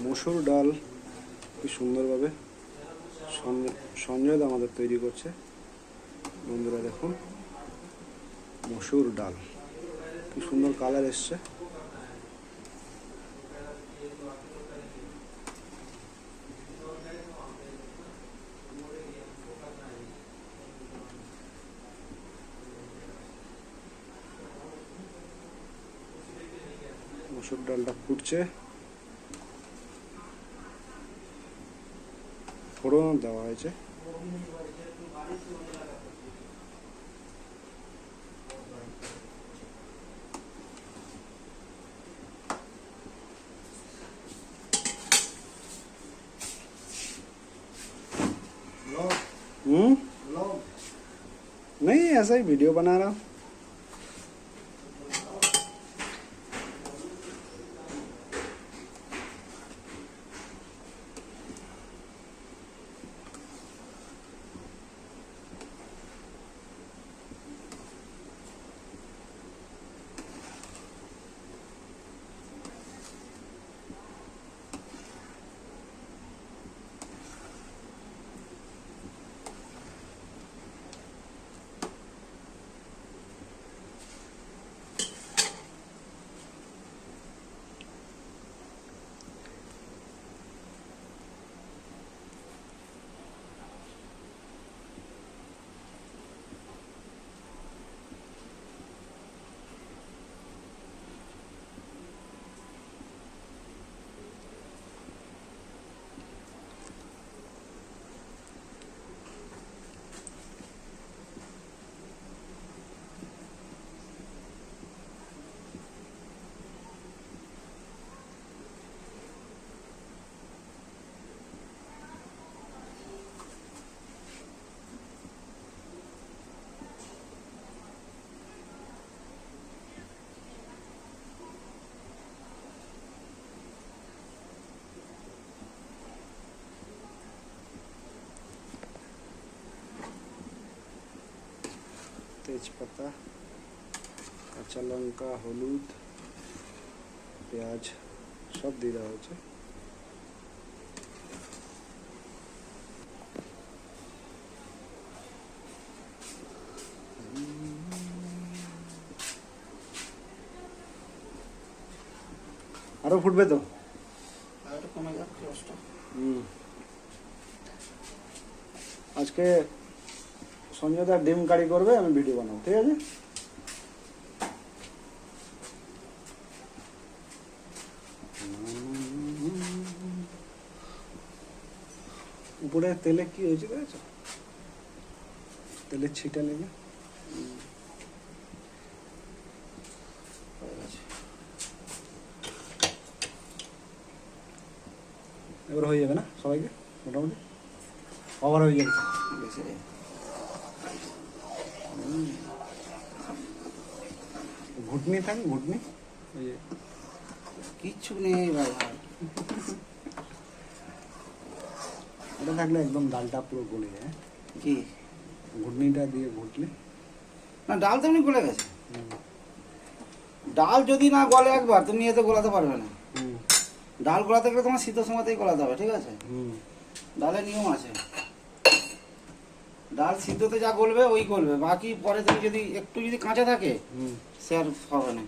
মসুর ডাল, কি সুন্দরভাবে সঞ্জয়- আমাদের তৈরি করছে। বন্ধুরা দেখুন, মসুর ডাল, কি সুন্দর কালার এসছে। মসুর ডালটা ফুটছে। ફોડોન દેવા હોય છે नहीं ऐसा ही वीडियो बना रहा हूँ তেজপাতা কাঁচা লঙ্কা হলুদ পেঁয়াজ সব দিয়ে দেওয়া হয়েছে। আরও ফুটবে তো। আজকে সঞ্জয় দা ডিম কারি করবে, আমি ভিডিও বানাবো, ঠিক আছে? উপরে তেলে কি হয়েছে দেখেছ? তেলের ছিটা লেগে। এবার হয়ে যাবে না সবাইকে, মোটামুটি? আবার হয়ে যাবে। ঘুটনি থাকে ঘুটনি। ওই কিচ্ছু নেই বাবা ওটা থাকলে একদম ডালটা পুরো গলে যায় হ্যাঁ? কি? ঘুটনিটা দিয়ে ঘুটলে। না ডাল তো এমনি গলে গেছে। ডাল যদি না গলে একবার তুমি এতে গোলাতে পারবে না। হুম। ডাল গোলাতে গেলে তোমার শীতের সময়তেই গোলাতে হবে ঠিক আছে? হুম। ডালের নিয়ম আছে। ডাল সিদ্ধতে যা গলবে ওই গলবে। বাকি পরে তুমি যদি একটু যদি কাঁচা থাকে সে আর হবে না।